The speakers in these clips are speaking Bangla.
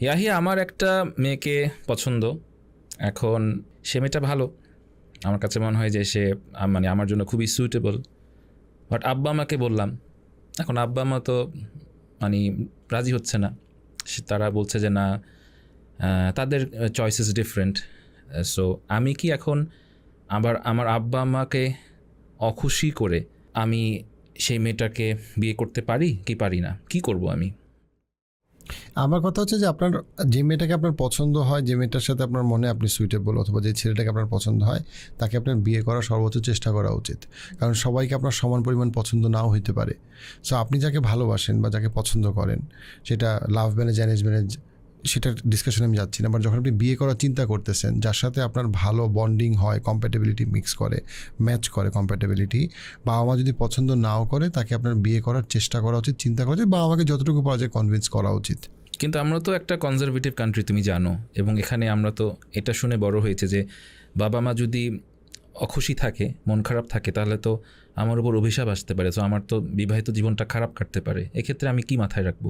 ইয়াহিয়া আমার একটা মেয়েকে পছন্দ। এখন সে মেয়েটা ভালো। আমার কাছে মনে হয় যে সে মানে আমার জন্য খুবই সুইটেবল বাট আব্বা আমাকে বললাম, এখন আব্বা আমা তো মানে রাজি হচ্ছে না। সে- তারা বলছে যে না তাদের চয়েসেস ডিফারেন্ট সো আমি কি এখন আবার আমার আব্বা আমাকে অখুশি করে আমি সেই মেয়েটাকে বিয়ে করতে পারি কি পারি না? কি করব আমি? আমার কথা হচ্ছে যে আপনার, যে মেয়েটাকে আপনার পছন্দ হয়, যে মেয়েটার সাথে আপনার মনে আপনি সুইটেবল অথবা যে ছেলেটাকে আপনার পছন্দ হয়, তাকে আপনার বিয়ে করার সর্বোচ্চ চেষ্টা করা উচিত। কারণ সবাইকে আপনার সমান পরিমাণ পছন্দ নাও হইতে পারে। সো আপনি যাকে ভালোবাসেন বা যাকে পছন্দ করেন, সেটা লাভ ম্যানেজ অ্যারেঞ্জ ম্যানেজ সেটার ডিসকাশনে আমি যাচ্ছি না বাট যখন আপনি বিয়ে করার চিন্তা করতেছেন, যার সাথে আপনার ভালো বন্ডিং হয় কম্প্যাটেবিলিটি মিক্স করে ম্যাচ করে কম্প্যাটেবিলিটি বাবা মা যদি পছন্দ নাও করে, তাকে আপনার বিয়ে করার চেষ্টা করা উচিত, চিন্তা করা উচিত, বাবা মাকে যতটুকু পাওয়া যায় কনভিন্স করা উচিত। কিন্তু আমরা তো একটা কনজারভেটিভ কান্ট্রি তুমি জানো, এবং এখানে আমরা তো এটা শুনে বড় হয়েছে যে, বাবা মা যদি অখুশি থাকে, মন খারাপ থাকে, তাহলে তো আমার উপর অভিশাপ আসতে পারে তো আমার তো বিবাহিত জীবনটা খারাপ কাটতে পারে। এক্ষেত্রে আমি কি মাথায় রাখব?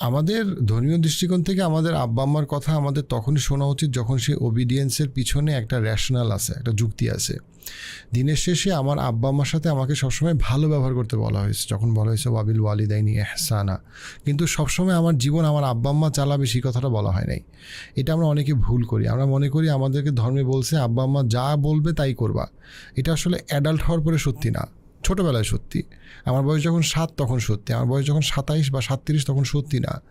আমাদের ধর্মীয় দৃষ্টিকোণ থেকে আমাদের আব্বা আম্মার কথা আমাদের তখনই শোনা উচিত যখন সে ওবিডিয়েন্সের পিছনে একটা র্যাশনাল আছে, একটা যুক্তি আছে। দিনের শেষে আমার আব্বা আম্মার সাথে আমাকে সবসময় ভালো ব্যবহার করতে বলা হয়েছে, যখন বলা হয়েছে, ওয়াবিল ওয়ালিদাইনি এহসানা কিন্তু সবসময় আমার জীবন আমার আব্বা আম্মা চালাবে সেই কথাটা বলা হয় নাই। এটা আমরা অনেকে ভুল করি। আমরা মনে করি আমাদেরকে ধর্মে বলছে, আব্বা আম্মা যা বলবে তাই করবা। এটা আসলে অ্যাডাল্ট হওয়ার পরে সত্যি না। ছোটোবেলায় সত্যি। আমার বয়স যখন সাত তখন সত্যি। আমার বয়স যখন সাতাইশ বা সাতত্রিশ তখন সত্যি না।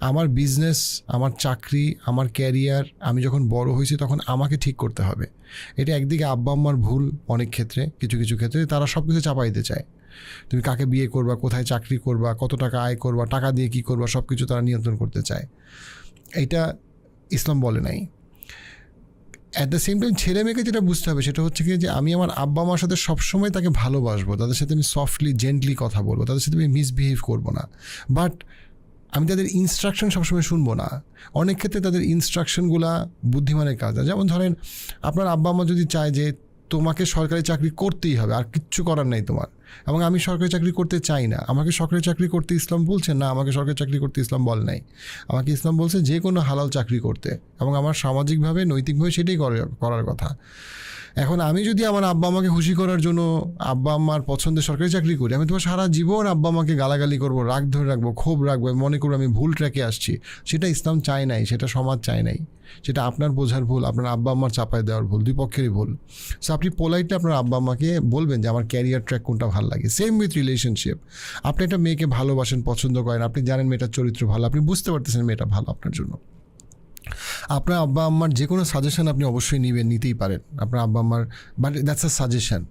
আমার বিজনেস আমার চাকরি, আমার ক্যারিয়ার আমি যখন বড় হয়েছি তখন আমাকে ঠিক করতে হবে। এটা একদিকে আব্বা আম্মার ভুল অনেক ক্ষেত্রে, কিছু কিছু ক্ষেত্রে তারা সব কিছু চাপাই দিতে চায়। তুমি কাকে বিয়ে করবা, কোথায় চাকরি করবা, কত টাকা আয় করবা, টাকা দিয়ে কী করবা সব কিছু তারা নিয়ন্ত্রণ করতে চায়। এটা ইসলাম বলে নাই। অ্যাট দ্য সেম টাইম ছেলে মেয়েকে যেটা বুঝতে হবে সেটা হচ্ছে কি যে আমি আমার আব্বা মার সাথে সবসময় তাকে ভালোবাসবো, তাদের সাথে আমি সফটলি জেন্টলি কথা বলব, তাদের সাথে আমি মিসবিহেভ করব না। বাট আমি তাদের ইনস্ট্রাকশন সবসময় শুনব না। অনেক ক্ষেত্রে তাদের ইনস্ট্রাকশনগুলা বুদ্ধিমানের কাজ যেমন ধরেন, আপনার আব্বা মা যদি চায় যে তোমাকে সরকারি চাকরি করতেই হবে, আর কিচ্ছু করার নাই তোমার। এবং আমি সরকারি চাকরি করতে চাই না। আমাকে সরকারি চাকরি করতে ইসলাম বলছে? না, আমাকে সরকারি চাকরি করতে ইসলাম বল নাই। আমাকে ইসলাম বলছে যে কোনো হালাল চাকরি করতে। এবং আমার সামাজিকভাবে, নৈতিকভাবে সেটাই করার কথা। এখন আমি যদি আমার আব্বা আমাকে খুশি করার জন্য আব্বা আম্মার পছন্দের সরকারি চাকরি করি, আমি তোমার সারা জীবন আব্বা আমাকে গালাগালি করব, রাগ ধরে রাখব, ক্ষোভ রাখব মনে করব আমি ভুল ট্র্যাকে আসছি। সেটা ইসলাম চায় নাই, সেটা সমাজ চায় নাই। সেটা আপনার বোঝার ভুল, আপনার আব্বা আম্মার চাপায় দেওয়ার ভুল, দুই পক্ষেরই ভুল। সো আপনি পোলাইটলি আপনার আব্বা আম্মাকে বলবেন যে, আমার ক্যারিয়ার ট্র্যাক কোনটা ভালো লাগে? সেম উইথ রিলেশনশিপ আপনি একটা মেয়েকে ভালোবাসেন, পছন্দ করেন, আপনি জানেন মেয়েটার চরিত্র ভালো, আপনি বুঝতে পারতেছেন মেয়েটা ভালো আপনার জন্য। আপনার আব্বা আম্মার যে কোনো সাজেশন আপনি অবশ্যই নেবেন, নিতেই পারেন। আপনার আব্বা আম্মার but that's a suggestion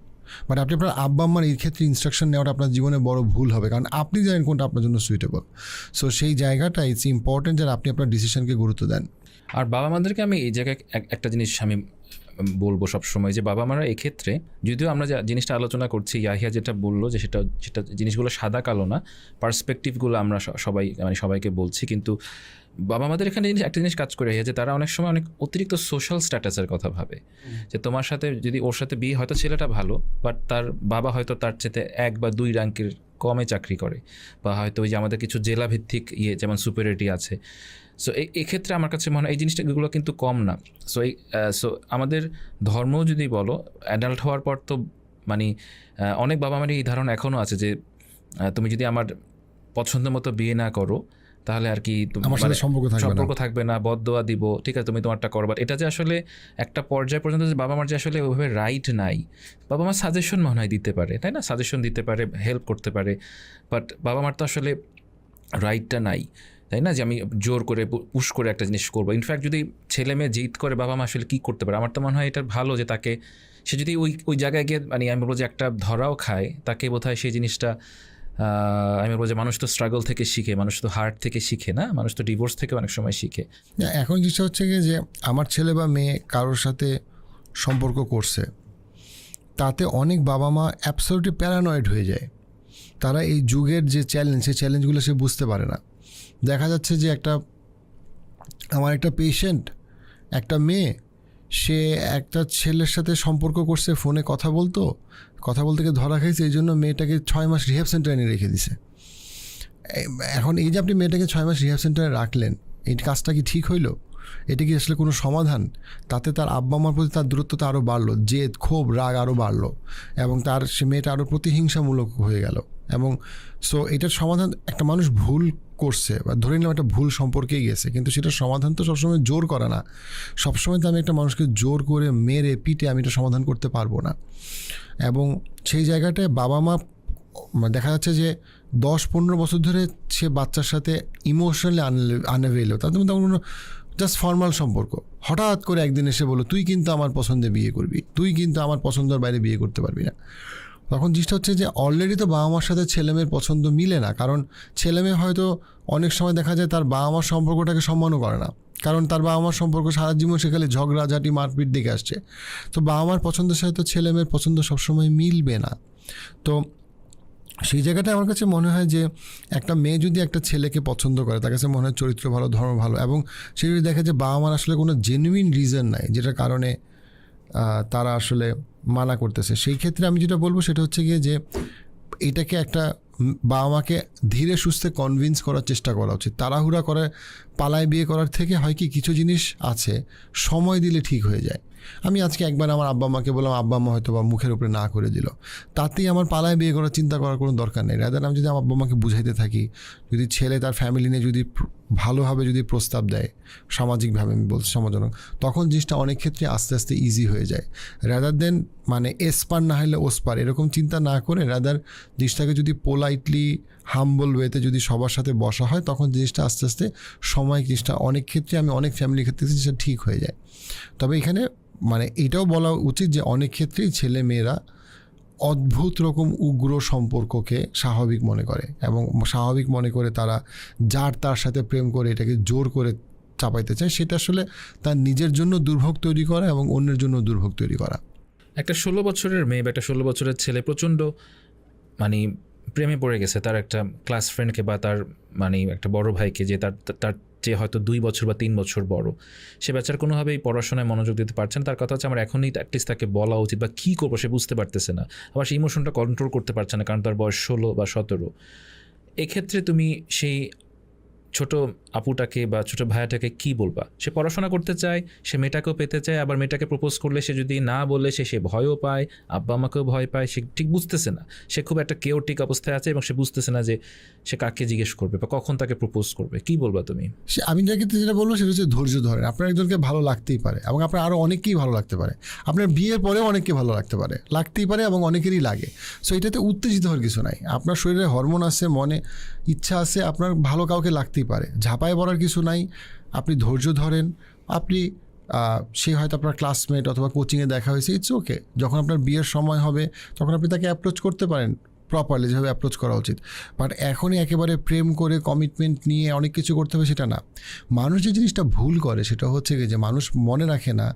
but আপনি আপনার আব্বা আম্মার এই ক্ষেত্রে ইনস্ট্রাকশন নেওয়াটা আপনার জীবনে বড় ভুল হবে, কারণ আপনি জানেন কোনটা আপনার জন্য সুইটেবল সো সেই জায়গাটা ইটস ইম্পর্টেন্ট যে আপনি আপনার ডিসিশনকে গুরুত্ব দেন। আর বাবা মাদেরকে আমি এই জায়গায় এক- একটা জিনিস আমি বলব সব সময় যে বাবা মারা এক্ষেত্রে যদিও আমরা যে জিনিসটা আলোচনা করছি ইয়াহিয়া যেটা বলল যে সেটা সেটা জিনিসগুলো সাদা কালো না পার্সপেক্টিভগুলো আমরা সবাই মানে সবাইকে বলছি কিন্তু বাবা মাদের এখানে জিনিস একটা জিনিস কাজ করে যে তারা অনেক সময় অনেক অতিরিক্ত সোশ্যাল স্ট্যাটাসের কথা ভাবে। যে তোমার সাথে যদি ওর সাথে বিয়ে হয়তো ছেলেটা ভালো বাট তার বাবা হয়তো তার চেতে এক বা দুই র্যাঙ্কের কমে চাকরি করে বা হয়তো ওই যে আমাদের কিছু জেলাভিত্তিক ইয়ে যেমন সুপারিটি আছে সো এই এক্ষেত্রে আমার কাছে মনে হয় এই জিনিসটা এগুলো কিন্তু কম না। সো এই সো আমাদের ধর্মও যদি বলো অ্যাডাল্ট হওয়ার পর তো মানে অনেক বাবা মারই এই ধারণা এখনও আছে যে তুমি যদি আমার পছন্দ মতো বিয়ে না করো তাহলে আর কি মানে সম্পর্ক থাকবে না। বদদোয়া দিব ঠিক আছে তুমি তোমারটা করবার এটা যে আসলে একটা পর্যায় পর্যন্ত যে বাবা মার যে আসলে ওইভাবে রাইট নাই বাবা মার সাজেশন মনে হয় দিতে পারে তাই না? সাজেশন দিতে পারে হেল্প করতে পারে বাট বাবা মার তো আসলে রাইটটা নাই। তাই না? যে আমি জোর করে পুশ করে একটা জিনিস করব। ইনফ্যাক্ট যদি ছেলে মেয়ে জিত করে, বাবা মা আসলে কী করতে পারে? আমার তো মনে হয় এটা ভালো যে তাকে, সে যদি ওই ওই জায়গায় গিয়ে মানে আমি বলব যে একটা ধরাও খায়, তাকে বোধ হয় সেই জিনিসটা আমি বলব যে মানুষ তো স্ট্রাগল থেকে শিখে, মানুষ তো হার্ট থেকে শিখে না? মানুষ তো ডিভোর্স থেকে অনেক সময় শিখে। এখন জিনিসটা হচ্ছে গিয়ে যে আমার ছেলে বা মেয়ে কারোর সাথে সম্পর্ক করছে, তাতে অনেক বাবা মা অ্যাবসলিউটলি প্যারানয়েড হয়ে যায়। তারা এই যুগের যে চ্যালেঞ্জ সেই চ্যালেঞ্জগুলো সে বুঝতে পারে না। দেখা যাচ্ছে যে একটা, আমার একটা পেশেন্ট একটা মেয়ে, সে একটা ছেলের সাথে সম্পর্ক করছে, ফোনে কথা বলতো, কথা বলতে গিয়ে ধরা খাইছে, এই জন্য মেয়েটাকে ছয় মাস রিহ্যাব সেন্টারে নিয়ে রেখে দিছে। এখন এই যে আপনি মেয়েটাকে ছয় মাস রিহ্যাব সেন্টারে রাখলেন, এই কাজটা কি ঠিক হইল? এটা কি আসলে কোনো সমাধান? তাতে তার আব্বা মার প্রতি তার দূরত্বতা আরও বাড়লো, জেদ, ক্ষোভ, রাগ আরও বাড়লো এবং তার সে মেয়েটা আরও প্রতিহিংসামূলক হয়ে গেল এবং সো এটার সমাধান একটা মানুষ ভুল করছে বা ধরে নিলাম একটা ভুল সম্পর্কেই গেছে, কিন্তু সেটার সমাধান তো সবসময় জোর করা না। সবসময় তো আমি একটা মানুষকে জোর করে মেরে, পিটে আমি এটা সমাধান করতে পারব না। এবং সেই জায়গাটায় বাবা মা দেখা যাচ্ছে যে দশ পনেরো বছর ধরে সে বাচ্চার সাথে ইমোশনালি আনলে আনএভেলেবল তাদের মধ্যে কোনো জাস্ট ফর্মাল সম্পর্ক। হঠাৎ করে একদিন এসে বলো তুই কিন্তু আমার পছন্দে বিয়ে করবি। তুই কিন্তু আমার পছন্দের বাইরে বিয়ে করতে পারবি না। তখন জিনিসটা হচ্ছে যে অলরেডি তো বাবা মার সাথে ছেলেমেয়ের পছন্দ মিলে না। কারণ ছেলেমেয়ে হয়তো অনেক সময় দেখা যায় তার বাবা মার সম্পর্কটাকে সম্মানও করে না। কারণ তার বাবা মার সম্পর্ক সারা জীবন সেখানে ঝগড়াঝাটি, মারপিট দেখে আসছে। তো বাবা মার পছন্দের সাথে তো ছেলেমেয়ের পছন্দ সবসময় মিলবে না। তো সেই জায়গাটা আমার কাছে মনে হয় যে একটা মেয়ে যদি একটা ছেলেকে পছন্দ করে, তার কাছে মনে হয় চরিত্র ভালো, ধর্ম ভালো এবং সে যদি দেখে যে বাবা মার আসলে কোনো জেনুইন রিজন নাই যেটার কারণে তারা আসলে মানা করতেছে, সেই ক্ষেত্রে আমি যেটা বলব সেটা হচ্ছে গিয়ে যে এটাকে একটা বাবা মাকে ধীরে সুস্থে কনভিন্স করার চেষ্টা করা উচিত, তাড়াহুড়া করে পালায় বিয়ে করার থেকে হয় কি কিছু জিনিস আছে, সময় দিলে ঠিক হয়ে যায়। আমি আজকে একবার আমার আব্বা মাকে বললাম, আব্বা মা হয়তো বা মুখের উপরে না করে দিল। তাতেই আমার পালায় বিয়ে করার চিন্তা করার কোনো দরকার নেই। রাদার আমি যদি আমার আব্বা মাকে বুঝাইতে থাকি, যদি ছেলে তার ফ্যামিলি নিয়ে যদি ভালোভাবে যদি প্রস্তাব দেয়, সামাজিকভাবে আমি বলছি সমাজজনক, তখন জিনিসটা অনেক ক্ষেত্রে আস্তে আস্তে ইজি হয়ে যায়। রাদার দেন মানে এসপার না হলে ওসপার, এরকম চিন্তা না করে রাদার জিনিসটাকে যদি পোলাইটলি হাম্বল ওয়েতে যদি সবার সাথে বসা হয়, তখন জিনিসটা আস্তে আস্তে সময় জিনিসটা অনেক ক্ষেত্রে আমি অনেক ফ্যামিলির ক্ষেত্রে জিনিসটা ঠিক হয়ে যায়। তবে এখানে মানে এটাও বলা উচিত যে অনেক ক্ষেত্রেই ছেলে মেয়েরা অদ্ভুত রকম উগ্র সম্পর্ককে স্বাভাবিক মনে করে এবং স্বাভাবিক মনে করে তারা যার তার সাথে প্রেম করে এটাকে জোর করে চাপাইতে চায়, সেটা আসলে তার নিজের জন্য দুর্ভোগ তৈরি করা এবং অন্যের জন্য দুর্ভোগ তৈরি করা। একটা ষোলো বছরের মেয়ে বা একটা ষোলো বছরের ছেলে প্রচণ্ড মানে প্রেমে পড়ে গেছে। তার একটা ক্লাস ফ্রেন্ডকে বা তার মানে একটা বড় ভাইকে যে তার তার যে হয়তো দুই বছর বা তিন বছর বড়। সে বেচার কোনোভাবেই পড়াশোনায় মনোযোগ দিতে পারছে না। তার কথা হচ্ছে, আমার এখনই অ্যাটলিস্ট তাকে বলা উচিত বা কী করব সে বুঝতে পারতেছে না। আবার সেই ইমোশনটা কন্ট্রোল করতে পারছে না, কারণ তার বয়স ষোলো বা সতেরো। এক্ষেত্রে তুমি সেই ছোট আপুটাকে বা ছোটো ভাইয়াটাকে কি বলবা? সে পড়াশোনা করতে চায়, সে মেয়েটাকেও পেতে চায়, আবার মেয়েটাকে প্রপোজ করলে সে যদি না বলে, সে সে ভয়ও পায়, আব্বা আমাকেও ভয় পায়, সে ঠিক বুঝতেছে না। সে খুব একটা কেওটিক অবস্থায় আছে এবং সে বুঝতেছে না যে সে কাকে জিজ্ঞেস করবে বা কখন তাকে প্রপোজ করবে। কি বলবা তুমি? আমি যাকে যেটা বলব সেটা হচ্ছে ধৈর্য ধরেন আপনার একজনকে ভালো লাগতেই পারে এবং আপনার আরও অনেককেই ভালো লাগতে পারে। আপনার বিয়ের পরেও অনেককে ভালো লাগতে পারে। লাগতেই পারে এবং অনেকেরই লাগে। সো এটাতে উত্তেজিত হওয়ার কিছু নাই। আপনার শরীরে হরমোন আছে, মনে ইচ্ছা আছে, আপনার ভালো কাউকে লাগতেই পারে। ঝাঁপায় পড়ার কিছু নাই। আপনি ধৈর্য ধরেন। আপনি সে হয়তো আপনার ক্লাসমেট অথবা কোচিংয়ে দেখা হয়েছে ইটস ওকে যখন আপনার বিয়ের সময় হবে, তখন আপনি তাকে অ্যাপ্রোচ করতে পারেন প্রপারলি যেভাবে অ্যাপ্রোচ করা উচিত। বাট এখনই একেবারে প্রেম করে কমিটমেন্ট নিয়ে অনেক কিছু করতে হবে সেটা না। মানুষ যে জিনিসটা ভুল করে, সেটা হচ্ছে যে মানুষ মনে রাখে না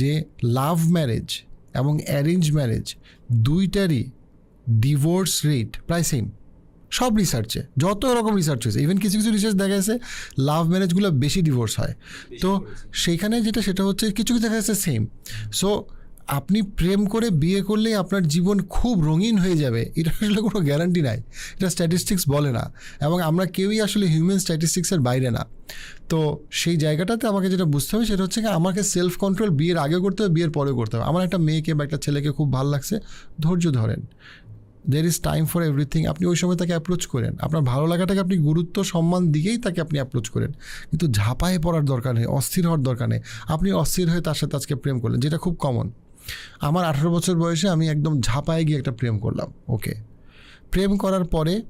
যে লাভ ম্যারেজ এবং অ্যারেঞ্জ ম্যারেজ দুইটারই ডিভোর্স রেট প্রায় সেম সব রিসার্চে যত রকম রিসার্চ হয়েছে ইভেন কিছু কিছু রিসার্চ দেখা গেছে লাভ ম্যারেজগুলো বেশি ডিভোর্স হয়। তো সেইখানে যেটা সেটা হচ্ছে কিছু কিছু দেখা যাচ্ছে সেম সো আপনি প্রেম করে বিয়ে করলেই আপনার জীবন খুব রঙিন হয়ে যাবে এটা আসলে কোনো গ্যারান্টি নাই। এটা স্ট্যাটিস্টিক্স বলে না। এবং আমরা কেউই আসলে হিউম্যান স্ট্যাটিস্টিক্সের বাইরে না। তো সেই জায়গাটাতে আমাকে যেটা বুঝতে হবে সেটা হচ্ছে কি আমাকে সেলফ কন্ট্রোল বিয়ের আগে করতে হবে বিয়ের পরেও করতে হবে। আমার একটা মেয়েকে বা একটা ছেলেকে খুব ভালো লাগছে ধৈর্য ধরেন। There is time for everything আপনি ওই সময় তাকে অ্যাপ্রোচ করেন। আপনার ভালো লাগাটাকে আপনি গুরুত্ব, সম্মান দিকেই তাকে আপনি অ্যাপ্রোচ করেন। কিন্তু ঝাঁপায়ে পড়ার দরকার নেই, অস্থির হওয়ার দরকার নেই। আপনি অস্থির হয়ে তার সাথে আজকে প্রেম করলেন, যেটা খুব কমন আমার আঠারো বছর বয়সে আমি একদম ঝাঁপায়ে গিয়ে একটা প্রেম করলাম ওকে প্রেম করার পরে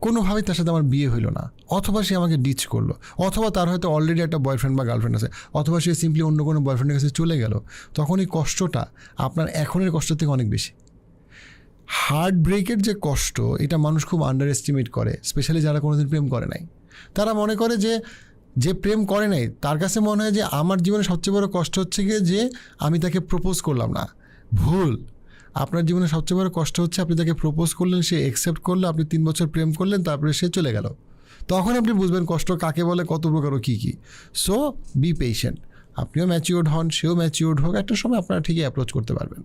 কোনোভাবেই তার সাথে আমার বিয়ে হইল না। অথবা সে আমাকে ডিচ করল, অথবা তার হয়তো অলরেডি একটা বয়ফ্রেন্ড বা গার্লফ্রেন্ড আছে, অথবা সে সিম্পলি অন্য কোনো বয়ফ্রেন্ডের কাছে চলে গেল। তখন এই কষ্টটা আপনার এখনের কষ্ট থেকে অনেক বেশি। হার্ট ব্রেকের যে কষ্ট, এটা মানুষ খুব আন্ডার এস্টিমেট করে স্পেশালি যারা কোনোদিন প্রেম করে নাই। তারা মনে করে যে যে প্রেম করে নাই, তার কাছে মনে হয় যে, আমার জীবনে সবচেয়ে বড় কষ্ট হচ্ছে গিয়ে যে, আমি তাকে প্রপোজ করলাম না। ভুল। আপনার জীবনে সবচেয়ে বড় কষ্ট হচ্ছে আপনি তাকে প্রপোজ করলেন, সে অ্যাকসেপ্ট করল, আপনি তিন বছর প্রেম করলেন, তারপরে সে চলে গেল। তখন আপনি বুঝবেন কষ্ট কাকে বলে, কত প্রকার ও কী কী। সো বি পেশেন্ট আপনিও ম্যাচিওর্ড হন, সেও ম্যাচিওর্ড হোক, একটা সময় আপনারা ঠিকই অ্যাপ্রোচ করতে পারবেন।